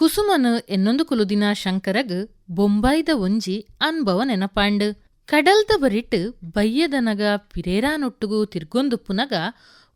ಕುಸುಮನು ಎನ್ನೊಂದು ಕುಲುದಿನ ಶಂಕರಗ್ ಬೊಂಬಾಯ್ದ ಒಂಜಿ ಅನ್ಭವ ನೆನಪಾಂಡ್. ಕಡಲ್ದ ಬರಿಟ್ ಬಯ್ಯದನಗ ಪಿರೇರಾನೊಟ್ಟುಗು ತಿರ್ಗೊಂದುಪ್ಪುನಗ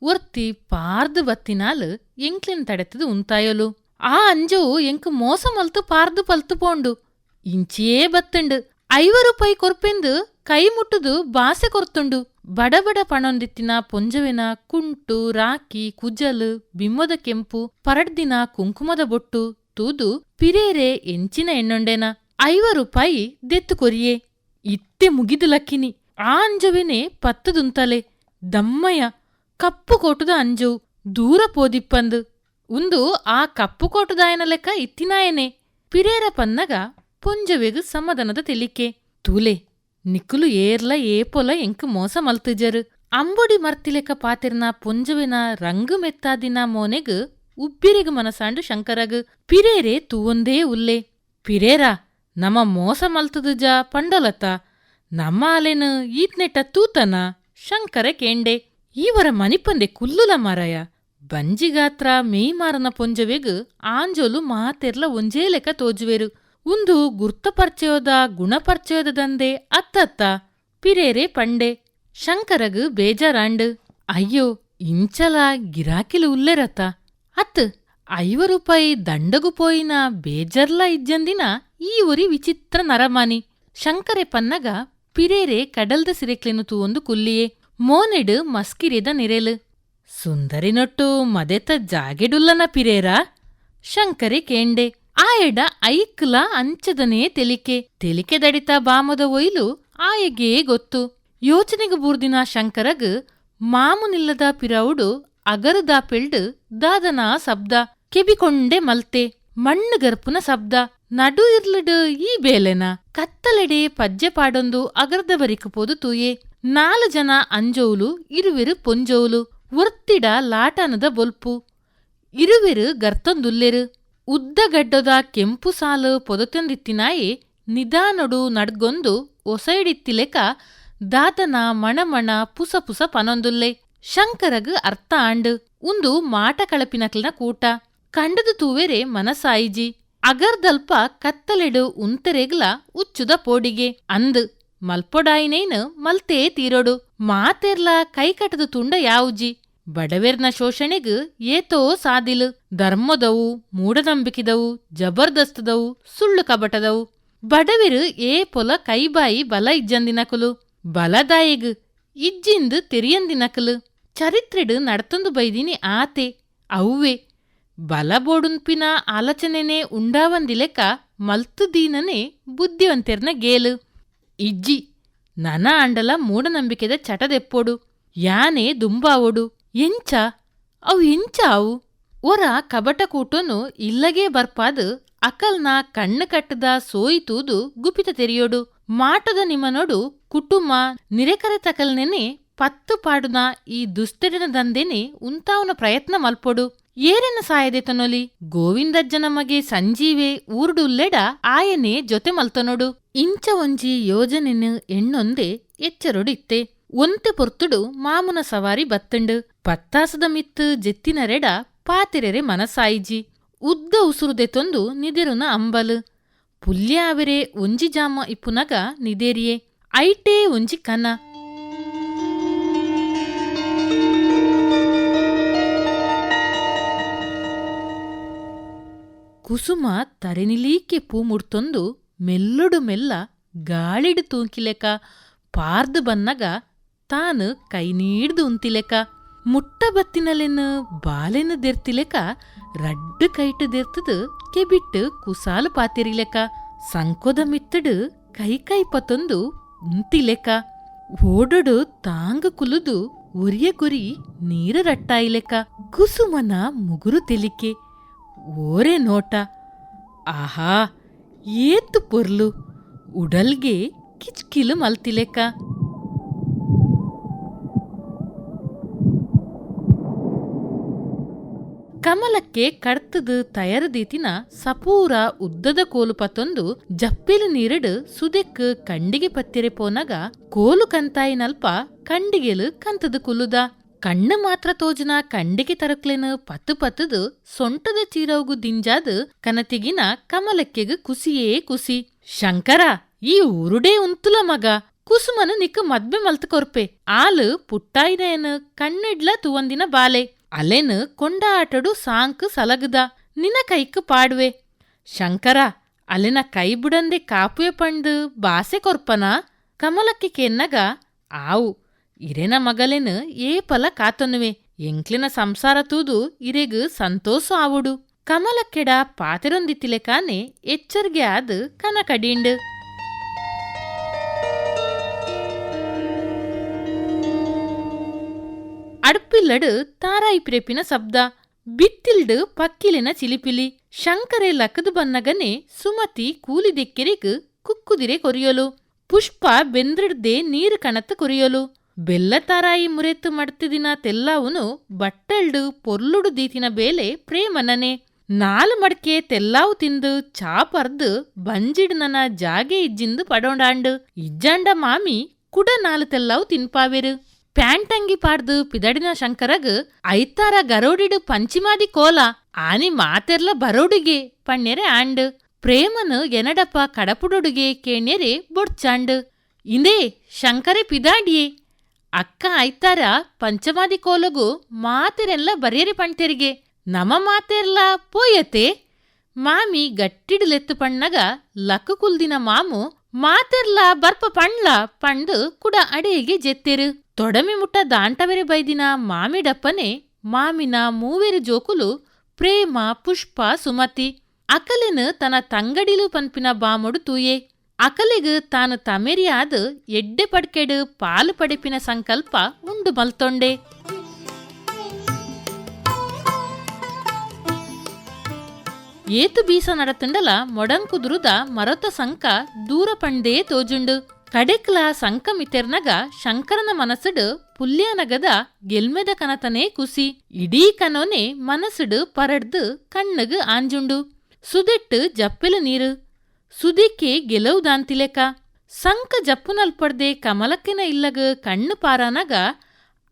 ಒರ್ತಿ ಪಾರ್ದು ಬತ್ತಿನಾಲ್ ಎಂಕ್ಲಿನ್ ತಡೆತದು ಉಂತಾಯೊಲು. ಆ ಅಂಜವು ಎಂಕ್ ಮೋಸ ಮಲ್ತು ಪಾರ್ದು ಪಲ್ತು ಪೋಂಡು. ಇಂಚಿಯೇ ಬತ್ತುಂಡು. ಐವರು ಪೈ ಕೊರ್ಪೆಂದು ಕೈ ಮುಟ್ಟುದು ಬಾಸೆ ಕೊರ್ತುಂಡು. ಬಡಬಡ ಬಡ ಪಣೊಂದಿತ್ತಿನ ಪೊಂಜವೆನ ಕುಂಟು, ರಾಕಿ, ಕುಜಲ್, ಬಿಮ್ಮದ ಕೆಂಪು, ಪರಡ್ದಿನ ಕುಂಕುಮದ ಬೊಟ್ಟು ತೂದು ಪಿರೇರೆ ಎಂಚಿನ ಎಣ್ಣೊಂಡೆನ ಐವರು ಪೈ ದೆತ್ತು ಕೊರಿಯೇ. ಇತ್ತೆ ಮುಗಿದು ಲಕ್ಕಿನಿ. ಆ ಅಂಜವೆನೆ ಪತ್ತದುಂತಲೆ. ದಮ್ಮಯ್ಯ, ಕಪ್ಪು ಕೋಟುದ ಅಂಜು, ದೂರ ಪೋದಿಪ್ಪಂದು. ಉಂದು ಆ ಕಪ್ಪು ಕೋಟುದಾಯನ ಲೆಕ್ಕ ಇತ್ತಿನಾಯನೆ. ಪಿರೇರ ಪನ್ನಗ ಪೊಂಜವೆಗ್ ಸಮಾಧಾನದ ತೆಲಿಕೆ. ತೂಲೆ ನಿಕ್ಕುಲು ಏರ್ಲ ಏಪೊಲ ಎಂಕ್ ಮೋಸ ಮಲ್ತುಜರು. ಅಂಬೊಡಿ ಮರ್ತಿಲೆಕ್ಕ ಪಾತಿರ್ನ ಪೊಂಜವೆನ ರಂಗು ಮೆತ್ತಾದಿನ ಮೋನೆಗ್ ಉಬ್ಬಿರಿಗ್ ಮನಸಾಂಡು ಶಂಕರಗ್, ಪಿರೇರೆ ತೂವೊಂದೇ ಉಲ್ಲೆ. ಪಿರೇರ ನಮ ಮೋಸ ಮಲ್ತುದುಜ ಪಂಡಲತ. ನಮ್ಮ ಅಲೆನ ಈತ್ನೆಟ್ಟ ತೂತನ, ಶಂಕರ ಕೇಂಡೆ. ಈವರ ಮನಿಪಂದೆ ಕುಲ್ಲುಲ ಮಾರಾಯ. ಬಂಜಿಗಾತ್ರ ಮೇಯ್ಮಾರನ ಪೊಂಜವೆಗ್, ಆಂಜೋಲು ಮಾತೆರ್ಲ ಒಂಜೇ ಲೆಕ್ಕ ತೋಜುವೆರು. ಉಂದು ಗುರ್ತಪರ್ಚಯೋದ ಗುಣಪರ್ಚಯೋದ ದಂದೆ ಅತ್ತತ್ತ. ಪಿರೇರೆ ಪಂಡೆ. ಶಂಕರಗ ಬೇಜಾರಾಂಡ್. ಅಯ್ಯೋ, ಇಂಚಲ ಗಿರಾಕಿಲು ಉಲ್ಲೆರತ. ಅತ್ ಐವ ರೂಪಾಯಿ ದಂಡಗು ಪೋಯಿನ ಬೇಜರ್ಲ ಇಜ್ಜಂದಿನ ಈ ಊರಿ ವಿಚಿತ್ರ ನರಮಾನಿ. ಶಂಕರೆ ಪನ್ನಗ ಪಿರೇರೆ ಕಡಲ್ದ ಸಿರೆಕ್ಲೆನು ತೂವೊಂದು ಕುಲ್ಲಿಯೇ. ಮೋನೆಡು ಮಸ್ಕಿರಿದ ನೆರೆಲು. ಸುಂದರಿನೊಟ್ಟು ಮದೆತ ಜಾಗೆಡುಲ್ಲನ ಪಿರೇರ. ಶಂಕರೆ ಕೇಂಡೆ. ಆಯಡ ಐಕ್ಲ ಅಂಚದನೇ ತೆಲಿಕೆ. ತೆಲಿಕೆ ದಡಿತ ಬಾಮದ ಒಯ್ಲು ಆಯಗೇ ಗೊತ್ತು. ಯೋಚನೆಗೆ ಬೂರ್ದಿನ ಶಂಕರಗ್ ಮಾಮುನಿಲ್ಲದ ಪಿರವುಡು ಅಗರದಾ ಪೆಲ್ಡ್ ದಾದನಾ ಶಬ್ದ, ಕೆಬಿಕೊಂಡೆ ಮಲ್ತೆ, ಮಣ್ಣು ಗರ್ಪುನ ಶಬ್ದ, ನಡು ಇರ್ಲಡು ಈ ಬೇಲೆನ, ಕತ್ತಲೆಡೆ ಪದ್ಯ ಪಾಡೊಂದು ಅಗರ್ದ ಬರಿಕು ಪೋದು ತೂಯೆ, ನಾಲು ಜನ ಅಂಜೋಲು, ಇರುವಿರು ಪೊಂಜೋಲು ಒರ್ತಿಡ ಲಾಟನದ ಬೊಲ್ಪು, ಇರುವೆರು ಗರ್ತೊಂದುಲ್ಲೆರು ಉದ್ದಗಡ್ಡದ ಕೆಂಪು ಸಾಲು ಪೊದತೊಂದಿತ್ತಿನಾಯೆ ನಿಧಾನಡು ನಡ್ಗೊಂದು ಒಸೈಡಿತ್ತಿಲೆಕ ದಾತನ ಮಣಮಣ ಪುಸ ಪುಸ ಪನೊಂದುಲ್ಲೆ. ಶಂಕರಗ್ ಅರ್ಥ ಆಂಡ್ ಉಂದು ಮಾಟ ಕಳಪಿನಕ್ಲಿನ ಕೂಟ. ಕಂಡದು ತೂವೆರೆ ಮನಸಾಯಿಜಿ. ಅಗರ್ದಲ್ಪ ಕತ್ತಲೆಡು ಉಂತೆರೆಗ್ಲ ಉಚ್ಚುದ ಪೋಡಿಗೆ. ಅಂದ್, ಮಲ್ಪೊಡಾಯಿನೇನ್ ಮಲ್ತೇ ತೀರೋಡು. ಮಾತೆರ್ಲ ಕೈಕಟದ ತುಂಡ ಯಾವುಜಿ. ಬಡವೆರ್ನ ಶೋಷಣೆಗ್ ಏತೋ ಸಾದಿಲು. ಧರ್ಮದವು, ಮೂಢನಂಬಿಕಿದವು, ಜಬರ್ದಸ್ತದವು, ಸುಳ್ಳು ಕಬಟದವು. ಬಡವೆರು ಏ ಪೊಲ ಕೈಬಾಯಿ ಬಲ ಇಜ್ಜಂದಿನಕುಲು. ಬಲದಾಯಿಗ್ ಇಜ್ಜಿಂದು ತೆರಿಯಂದಿನಕಲು. ಚರಿತ್ರೆಡು ನಡತಂದು ಬೈದಿನಿ ಆತೆ, ಅವ್ವೆ. ಬಲ ಬೋಡುನ್ಪಿನ ಆಲೋಚನೆನೇ ಉಂಡಾವಂದಿಲೆಕ್ಕ ಮಲ್ತುದೀನನೆ ಬುದ್ಧಿವಂತೆರ್ನ ಗೇಲು. ಇಜ್ಜಿ, ನನ ಅಂಡಲ ಮೂಢನಂಬಿಕೆದ ಚಟದೆಪ್ಪೋಡು, ಯಾನೆ ದುಂಬಾವೋಡು. ಎಂಚ? ಅವು ಎಂಚ ಅವು? ಒರ ಕಬಟ ಕೂಟೋನು ಇಲ್ಲಗೇ ಬರ್ಪಾದು ಅಕಲ್ನ ಕಣ್ಣು ಕಟ್ಟದ ಸೋಯಿತೂದು ಗುಪಿತ ತೆರೆಯೋಡು. ಮಾಟದ ನಿಮ್ಮನೋಡು ಕುಟುಂಬ ನಿರೆಕರೆ ತಕಲ್ನೆನೆ ಪತ್ತು ಪಾಡುನ ಈ ದುಸ್ತೆಡಿನ ದಂದೆನೆ ಉಂತಾವನ ಪ್ರಯತ್ನ ಮಲ್ಪೊಡು. ಏರೆನ ಸಾಯದೆ ತನೊಲಿ ಗೋವಿಂದಜ್ಜನ ಮಗೆ ಸಂಜೀವೆ ಊರುಡುಲ್ಲೆಡ ಆಯನೇ ಜೊತೆ ಮಲ್ತನೊಡು. ಇಂಚ ಒಂಜಿ ಯೋಜನೆನು ಎಣ್ಣೊಂದೆ ಎಚ್ಚರೊಡಿತ್ತೆ. ಒಂತೆ ಪೊರ್ತುಡು ಮಾಮುನ ಸವಾರಿ ಬತ್ತಂಡು. ಪತ್ತಾಸದ ಮಿತ್ತು ಜೆತ್ತಿನರೆಡ ಪಾತಿರೆರೆ ಮನಸಾಯಿಜಿ ಉದ್ದ ಉಸುರುದೆ ತೊಂದು ನಿದಿರುನ ಅಂಬಲು. ಪುಲ್ಯಾವೆರೆ ಒಂಜಿ ಜಾಮ ಇಪ್ಪುನಗ ನಿದೇರಿಯೇ. ಐಟೇ ಒಂಜಿ ಕನ. ಕುಸುಮ ತರೆನಿಲೀಕೆ ಪೂ ಮುಡ್ತೊಂದು ಮೆಲ್ಲುಡು ಮೆಲ್ಲ ಗಾಳಿಡು ತೂಂಕಿಲೆಕ, ಪಾರ್ದು ಬನ್ನಗ ತಾನು ಕೈ ನೀಡ್ದು ಉಂತಿಲೆಕ, ಮುಟ್ಟ ಬತ್ತಿನಲೆನ್ ಬಾಲೆನ ದೆರ್ತಿಲೆಕ, ರಡ್ಡು ಕೈಟು ದೆರ್ತದು ಕೆಬಿಟ್ಟು ಕುಸಾಲು ಪಾತಿರಿಲೆಕ, ಸಂಕೋದ ಮಿತ್ತಡು ಕೈ ಕೈ ಪತೊಂದು ಉಂತಿಲೆಕ, ಓಡೊಡು ತಾಂಗ ಕುಲುದು ಒರಿಯ ಗುರಿ ನೀರ ರಟ್ಟಾಯಿಲೆಕ, ಕುಸುಮನ ಮುಗುರು ತೆಲಿಕೆ ಓರೆ ನೋಟ. ಆಹಾ, ಏತು ಪೊರ್ಲು. ಉಡಲ್ಗೆ ಕಿಚ್ಕಿಲು ಮಲ್ತಿಲೆಕ. ಕಮಲಕ್ಕೆ ಕಡ್ತದು ತಯಾರದೀತಿನ ಸಪೂರ ಉದ್ದದ ಕೋಲು ಪತ್ತೊಂದು ಜಪ್ಪಿಲು ನೀರಡು ಸುದೆಕ್ ಕಂಡಿಗೆ ಪತ್ತಿರೆ ಪೋನಗ ಕೋಲು ಕಂತಾಯಿನಲ್ಪ ಕಂಡಿಗೆಲು ಕಂತದ ಕುಲುದ ಕಣ್ಣು ಮಾತ್ರ ತೋಜನ ಕಂಡಿಗೆ ತರಕ್ಲೇನು ಪತ್ತು ಪತ್ತದು ಸೊಂಟದ ಚೀರವುಗು ದಿಂಜಾದು ಕನತಿಗಿನ ಕಮಲಕ್ಕೆಗು ಕುಸಿಯೇ ಕುಸಿ. ಶಂಕರ, ಈ ಊರುಡೇ ಉಂತುಲ ಮಗ, ಕುಸುಮನು ನಿಕ್ಕ ಮದ್ವೆ ಮಲ್ತ ಕೊರ್ಪೆ. ಆಲು ಪುಟ್ಟಾಯಿನೇನು ಕಣ್ಣಿಡ್ಲ ತುವಂದಿನ ಬಾಲೆ. ಅಲೆನು ಕೊಂಡ ಆಟಡು ಸಾಂಕ್ ಸಲಗದ ನಿನ ಕೈಕ್ ಪಾಡ್ವೆ. ಶಂಕರ, ಅಲೆನ ಕೈ ಬುಡಂದೆ ಕಾಪುವೆ ಪಂಡು ಬಾಸೆ ಕೊರ್ಪನ, ಕಮಲಕ್ಕೆ ಕೆನ್ನಗ, ಆವು. ಇರೆನ ಮಗಲೆನ್ ಏ ಪಲ ಕಾತೊನ್ನುವೆ. ಎಂಕ್ಲಿನ ಸಂಸಾರ ತೂದು ಇರೆಗು ಸಂತೋಷ ಆವುಡು. ಕಮಲಕ್ಕೆಡ ಪಾತೆರೊಂದಿತ್ತಿಲೆಕಾನೆ ಎಚ್ಚರ್ಗೆ ಆದ್ ಕನಕಡೀಂಡ್. ಅಡ್ಪಿಲ್ಲಡ್ ತಾರಾಯಿ ಪ್ರೇಪಿನ ಶಬ್ದ. ಬಿತ್ತಿಲ್ಡ್ ಪಕ್ಕಿಲಿನ ಚಿಲಿಪಿಲಿ. ಶಂಕರೆ ಲಕದ್ ಬನ್ನಗನೆ ಸುಮತಿ ಕೂಲಿದೆಕ್ಕೆರಿಗ್ ಕುಕ್ಕುದಿರೆ ಕೊರಿಯೊಲು. ಪುಷ್ಪ ಬೆಂದ್ರಿಡ್ದೆ ನೀರು ಕಣತ್ತ ಕೊರಿಯೊಲು. ಬೆಲ್ಲ ತಾರಾಯಿ ಮುರೆತ್ತು ಮಡ್ತಿದಿನ ತೆಲ್ಲಾವುನು ಬಟ್ಟಲ್ಡು ಪೊರ್ಲುಡು ದೀತಿನ ಬೇಲೆ ಪ್ರೇಮನನೆ. ನಾಲ್ ಮಡ್ಕೆ ತೆಲ್ಲಾವು ತಿಂದು ಚಾಪರ್ದು ಬಂಜಿಡ್ ನನ ಜಾಗೆ ಇಜ್ಜಿಂದು ಪಡೋಂಡಾಂಡು. ಇಜ್ಜಾಂಡ ಮಾಮಿ ಕುಡ ನಾಲು ತೆಲ್ಲಾವು ತಿನ್ಪಾವೆರು. ಪ್ಯಾಂಟಂಗಿ ಪಾಡ್ದು ಪಿದಡಿನ ಶಂಕರಗ ಐತಾರ ಗರೋಡಿಡು ಪಂಚಿಮಾದಿ ಕೋಲ. ಆನಿ ಮಾತೆರ್ಲ ಬರೋಡಿಗೆ ಪಣ್ಣೆರೆ ಆಂಡು. ಪ್ರೇಮನು ಎನಡಪ್ಪ ಕಡಪುಡೊಡುಗೆ ಕೇಣ್ಯರೆ ಬೊಡ್ಚಾಂಡು. ಇಂದೇ ಶಂಕರೆ ಪಿದಾಡಿಯೇ. ಅಕ್ಕ ಆಯ್ತಾರ, ಪಂಚಮಾದಿ ಕೋಲಗು ಮಾತೆರೆಲ್ಲ ಬರೆಯರಿ ಪಣ್ತೆರಿಗೆ. ನಮ ಮಾತೆರ್ಲ ಪೋಯತೆ. ಮಾಮಿ ಗಟ್ಟಿಡ್ಲೆತ್ತು ಪಣ್ಣಗ ಲಕ್ಕ ಕುಲ್ದಿನ ಮಾಮು ಮಾತೆರ್ಲ ಬರ್ಪ ಪಣ್ಲ ಪಂಡು ಕುಡ ಅಡೆಗೆ ಜೆತ್ತೆರು. ತೊಡಮಿ ಮುಟ್ಟ ದಾಂಟವೆರೆ ಬೈದಿನ ಮಾಮಿಡಪ್ಪನೆ ಮಾಮಿನ ಮೂವೆರು ಜೋಕುಲು ಪ್ರೇಮ ಪುಷ್ಪ ಸುಮತಿ. ಅಕಲೆನು ತನ್ನ ತಂಗಡಿಲು ಪನ್ಪಿನ ಬಾಮೊಡು ತೂಯೆ. ಅಕಲೆಗ್ ತಾನು ತಮೆರಿಯಾದ್ ಎಡ್ಡೆ ಪಡ್ಕೆಡು ಪಾಲು ಪಡೆಪಿನ ಸಂಕಲ್ಪ ಉಂಡು ಬಲ್ತೊಂಡೆ ಏತು ಬೀಸ ನಡತಂಡಲ ಮೊಡಂಕುದುರುದ ಮರತ ಸಂಕ ದೂರ ಪಂಡೇ ತೋಜುಂಡು. ಕಡೆಕ್ಲ ಸಂಕ ಮಿತೆರ್ನಗ ಶಂಕರನ ಮನಸ್ಸುಡು ಪುಲ್ಯಾನಗದ ಗೆಲ್ಮೆದ ಕನತನೇ ಕುಸಿ. ಇಡೀ ಕನೋನೆ ಮನಸ್ಸುಡು ಪರಡ್ದು ಕಣ್ಣಗ್ ಆಂಜುಂಡು. ಸುದೆಟ್ಟು ಜಪ್ಪೆಲು ನೀರು. ಸುದಿಕ್ಕೆ ಗೆಲವುದಾಂತಿಲೆಕ ಸಂಕ ಜಪ್ಪುನಲ್ಪಡ್ದೆ ಕಮಲಕ್ಕಿನ ಇಲ್ಲಗ ಕಣ್ಣು ಪಾರಾನಗ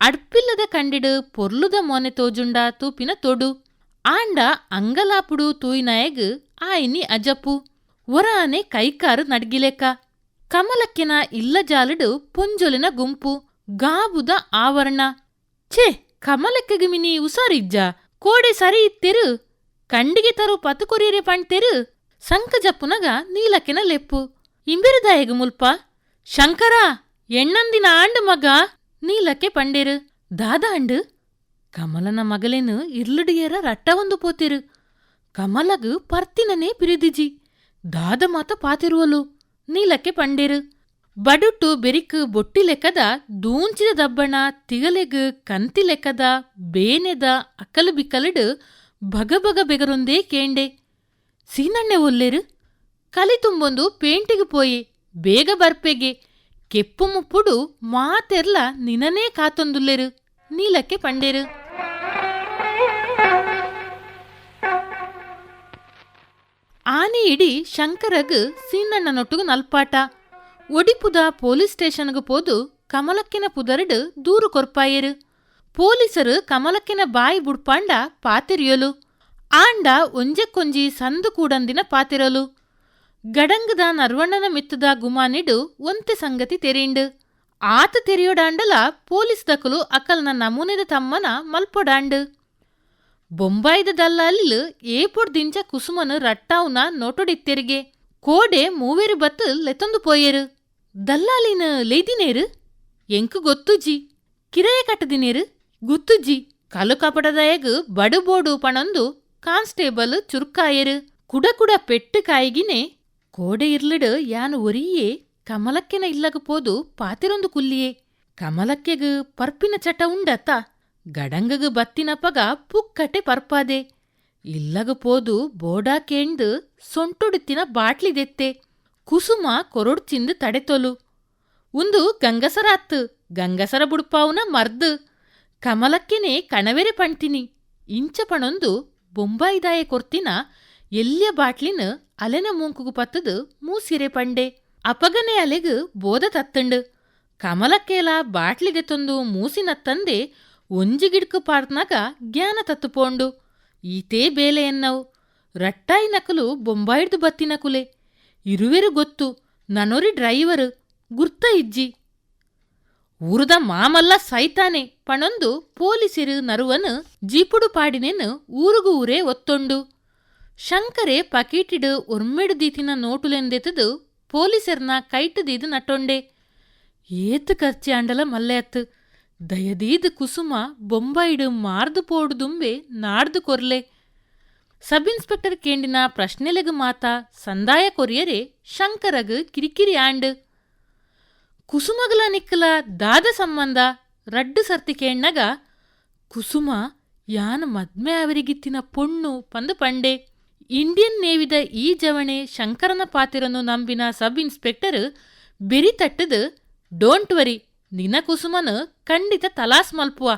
ಅಡ್ಪಿಲ್ಲದ ಕಂಡಿಡು ಪೊರ್ಲುದ ಮೋನೆ ತೋಜುಂಡ ತೂಪಿನ ತೊಡು. ಆಂಡ ಅಂಗಲಾಪುಡು ತೂಯಿನಾಯಗ್ ಆಯ್ನಿ ಅಜಪ್ಪು ಒರಾನೆ ಕೈಕಾರು ನಡ್ಗಿಲೆಕ. ಕಮಲಕ್ಕಿನ ಇಲ್ಲ ಜಾಲಡು ಪುಂಜೊಲಿನ ಗುಂಪು, ಗಾಬುದ ಆವರಣ. ಛೇ ಕಮಲಕ್ಕೆಗೆ ಮಿನಿ ಉಸಾರಿಜ್ಜ ಕೋಡೆ ಸರಿ ಇತ್ತೆರು, ಕಂಡಿಗೆ ತರು ಪತುಕೊರಿಯರೆ ಪಣ್ತೆರು ಜಪ್ಪುನಗ ನೀಲಕ್ಕೆನ ಲೆಪ್ಪು. ಇಂಬಿರುದಾಯಗ ಮುಲ್ಪ, ಶಂಕರ, ಎಣ್ಣಂದಿನ ಆಂಡು ಮಗ, ನೀಲಕ್ಕೆ ಪಂಡೇರು, ದಾದ ಅಂಡು. ಕಮಲನ ಮಗಲೇನು ಇರ್ಲುಡಿಯರ ರಟ್ಟವೊಂದು ಪೋತಿರು. ಕಮಲಗು ಪರ್ತಿನನೇ ಪಿರಿದಿಜಿ, ದಾದ ಮಾತ ಪಾತಿರುವಲು, ನೀಲಕ್ಕೆ ಪಂಡೇರು. ಬಡುಟ್ಟು ಬೆರಿಕು ಬೊಟ್ಟಿ ಲೆಕ್ಕದ, ದೂಂಚಿದ ದಬ್ಬಣ, ತಿಗಲೆಗು ಕಂತಿ ಲೆಕ್ಕದ, ಬೇನೆದ ಅಕಲು ಬಿಕ್ಕಲಡು ಬಗಬಗ ಬೆಗರೊಂದೇ ಕೇಂಡೆ. ಸೀನಣ್ಣೆ ಒಲ್ಲೇರು? ಕಲಿ ತುಂಬೊಂದು ಪೇಂಟಿಗೆ ಪೋಯಿ, ಬೇಗ ಬರ್ಪೆಗೆ. ಕೆಪ್ಪು ಮುಪ್ಪುಡು ಮಾತೆರ್ಲ ನಿನನೇ ಕಾತೊಂದುಲ್ಲೆರು, ನೀಲಕ್ಕೆ ಪಂಡೇರು. ಆನೆ ಇಡಿ ಶಂಕರಗ್ ಸೀನಣ್ಣನೊಟ್ಟುಗು ನಲ್ಪಾಟ. ಒಡಿಪುದ ಪೊಲೀಸ್ ಸ್ಟೇಷನ್ಗು ಪೋದು ಕಮಲಕ್ಕಿನ ಪುದರಡು ದೂರು ಕೊರ್ಪಾಯರು. ಪೊಲೀಸರು ಕಮಲಕ್ಕಿನ ಬಾಯಿ ಬುಡ್ಪಾಂಡ ಪಾತಿರಿಯಲು. ಆಂಡ ಒಂಜಕ್ಕೊಂಜಿ ಸಂದು ಕೂಡಂದಿನ ಪಾತಿರಲು. ಗಡಂಗದ ನರ್ವಣ್ಣನ ಮಿತ್ತದ ಗುಮಾನಿಡು ಒಂತೆ ಸಂಗತಿ ತೆರೆಂಡು. ಆತ ತೆರೆಯೋಡಾಂಡಲ ಪೊಲೀಸ್ ದಕಲು ಅಕಲ್ನ ನಮೂನೆದ ತಮ್ಮನ ಮಲ್ಪೊಡಾಂಡು. ಬೊಂಬಾಯಿದ ದಲ್ಲಾಲಿಲ್ ಏಪೊಡ್ ದಿಂಚ ಕುಸುಮನು ರಟ್ಟಾವ್ನ ನೋಟೊಡಿತ್ತೆರಿಗೆ. ಕೋಡೆ ಮೂವೇರು ಬತ್ತು ಲೆತ್ತೊಂದು ಪೋಯೆರು ದಲ್ಲಾಲಿನ ಲೇದಿನೇರು? ಎಂಕು ಗೊತ್ತುಜಿ. ಕಿರಾಯ ಕಟ್ಟದಿನೇರು? ಗುತ್ತುಜಿ. ಕಲು ಕಪಡದಾಯಗ್ ಬಡುಬೋಡು ಪಣಂದು ಕಾನ್ಸ್ಟೇಬಲ್ ಚುರುಕಾಯರು ಕುಡಕುಡ ಕುಡ ಪೆಟ್ಟು ಕಾಯಿಗಿನೆ ಕೋಡೆ ಇರ್ಲಿಡು ಯಾನು ಒರಿಯೇ ಕಮಲಕ್ಕೆನ ಇಲ್ಲಗ ಪೋದು ಪಾತಿರೊಂದು ಕುಲ್ಲಿಯೇ. ಕಮಲಕ್ಕೆಗ ಪರ್ಪಿನ ಚಟ ಉಂಡತ್ತ, ಗಡಂಗಗ್ ಬತ್ತಿನಪಗ ಪುಕ್ಕಟೆ ಪರ್ಪಾದೆ. ಇಲ್ಲಗ ಪೋದು ಬೋಡಾ ಕೇಂದ್ ಸೊಂಟುಡುತ್ತಿನ ಬಾಟ್ಲಿದೆತ್ತೆ ಕುಸುಮ ಕೊರೊಡ್ಚಿಂದು ತಡೆತೊಲು. ಉಂದು ಗಂಗಸರಾತ್ ಗಂಗಸರ ಬುಡ್ಪಾವುನ ಮರ್ದು, ಕಮಲಕ್ಕೆನೆ ಕಣವೆರೆ ಪಣ್ತಿನಿ, ಇಂಚ ಪಣೊಂದು ಬೊಂಬಾಯಿದಾಯ ಕೊರ್ತಿನ ಎಲ್ಲಿಯ ಬಾಟ್ಲಿನ ಅಲೆನ ಮೂಂಕುಗು ಪತ್ತದು ಮೂಸಿರೆ ಪಂಡೆ. ಅಪಗನೆ ಅಲೆಗು ಬೋದ ತತ್ತಂಡು. ಕಮಲಕ್ಕೇಲ ಬಾಟ್ಲಿಗೆ ತಂದು ಮೂಸಿನ ತಂದೆ ಒಂಜಿಗಿಡ್ಕು ಪಾಡ್ನಾಗ ಜ್ಞಾನ ತತ್ತುಪೋಂಡು ಈತೇ ಬೇಲೆ ಎನ್ನವು. ರಟ್ಟಾಯಿ ನಕಲು ಬೊಂಬಾಯಿಡ್ದು ಬತ್ತಿನಕುಲೆ ಇರುವೆರು ಗೊತ್ತು. ನನೊರಿ ಡ್ರೈವರ್. ಗುರ್ತ ಇಜ್ಜಿ. ಊರದ ಮಾಮಲ್ಲ ಸೈತಾನೆ ಪಣೊಂದು ಪೋಲಿಸಿರು ನರುವನು ಜೀಪುಡು ಪಾಡಿನೆನು ಊರುಗು ಊರೇ ಒತ್ತೊಂಡು. ಶಂಕರೆ ಪಕೀಟಿಡು ಒರ್ಮೆಡು ದೀತಿನ ನೋಟುಲೆಂದೆತದು ಪೊಲೀಸರ್ನ ಕೈಟುದೀದು ನಟೊಂಡೆ. ಏತು ಖರ್ಚಾಂಡಲ ಮಲ್ಲೆಯತ್ತು. ದಯದೀದು ಕುಸುಮ ಬೊಂಬಾಯಿಡು ಮಾರ್ದು ಪೋಡುದುಂಬೆ ನಾಡ್ದು ಕೊರ್ಲೆ. ಸಬ್ ಇನ್ಸ್ಪೆಕ್ಟರ್ ಕೇಂಡಿನ ಪ್ರಶ್ನೆಲೆಗು ಮಾತ ಸಂದಾಯ ಕೊರಿಯರೆ ಶಂಕರಗ್ ಕಿರಿಕಿರಿ ಆಂಡ್. ಕುಸುಮಗಲ ನಿಕ್ಕಲ ದಾದ ಸಂಬಂಧ ರಡ್ಡು ಸರ್ತಿ ಕೇಣ್ಣಗ ಕುಸುಮ, ಯಾನ್ ಮದ್ಮೆ ಅವರಿಗಿತ್ತಿನ ಪೊಣ್ಣು ಪಂದು ಪಂಡೆ. ಇಂಡಿಯನ್ ನೇವಿದ ಈ ಜವಣೆ ಶಂಕರನ ಪಾತಿರನ್ನು ನಂಬಿನ ಸಬ್ ಇನ್ಸ್ಪೆಕ್ಟರ್ ಬೆರಿ ತಟ್ಟದು, ಡೋಂಟ್ ವರಿ ನಿನ ಕುಸುಮನ ಖಂಡಿತ ತಲಾಸ್ ಮಲ್ಪುವ.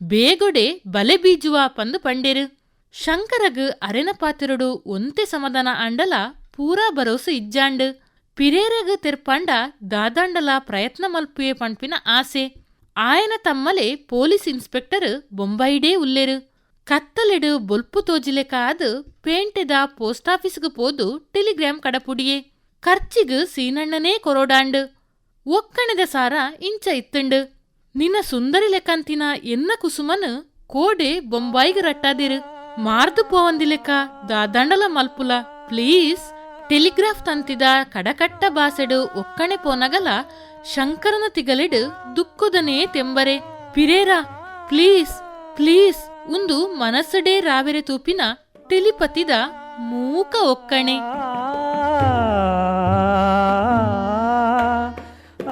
ಬೇಗೊಡೆ ಬಲೆ ಬೀಜುವ ಪಂದು ಪಂಡೇರು. ಶಂಕರಗ ಅರೆನ ಪಾತಿರಡು ಒಂತೆ ಸಮಾಧಾನ ಅಂಡಲ ಪೂರಾ ಭರೋಸೆ ಇಜ್ಜಾಂಡ್. ಪಿರೇರಗ್ తెర్పండ ದಾದಾಂಡಲ ಪ್ರಯತ್ನ ಮಲ್ಪುವೆ ಪಂಪಿನ ಆಸೆ. ಆಯನ ತಮ್ಮಲೆ ಪೊಲೀಸ್ ಇನ್ಸ್ಪೆಕ್ಟರ್ ಬೊಂಬೈಡೇ ಉಲ್ಲೆರು. ಕತ್ತಲೆಡು ಬೊಲ್ಪು ತೋಜಿಲೆಕಾದು ಪೇಂಟೆದ ಪೋಸ್ಟಾಫೀಸ್ಗು ಪೋದು ಟೆಲಿಗ್ರಾಮ್ ಕಡಪುಡಿಯೆ. ಖರ್ಚಿಗ್ ಸೀನಣ್ಣನೇ ಕೊರೋಡಾಂಡ್. ಒಕ್ಕಣದ ಸಾರ ಇಂಚ ಇತ್ತಂಡ್. ನಿನ್ನ ಸುಂದರಿ ಲೆಕ್ಕಂತಿನ ಎನ್ನ ಕುಸುಮನ್ ಕೋಡೆ ಬೊಂಬಾಯಿಗೆ ರಟ್ಟಾದಿರು. ಮಾರ್ದು ಪೋವಂದಿಲೆಕ್ಕ ದಾದಂಡಲ ಮಲ್ಪುಲ. ಪ್ಲೀಸ್. ಟೆಲಿಗ್ರಾಫ್ ತಂತಿದ ಕಡಕಟ್ಟ ಬಾಸೆಡು ಒಕ್ಕಣೆ ಪೋನಗಲ ಶಂಕರನ ತಿಗಲಿಡು ದುಕ್ಕುದನೇ ತೆಂಬರೆ, ಪಿರೇರಾ, ಪ್ಲೀಸ್ ಪ್ಲೀಸ್ ಒಂದು ಮನಸ್ಸಡೇ ರಾವೆರೆ ತೂಪಿನ ಟೆಲಿಪತಿದ ಮೂಕ ಒಕ್ಕಣೆ.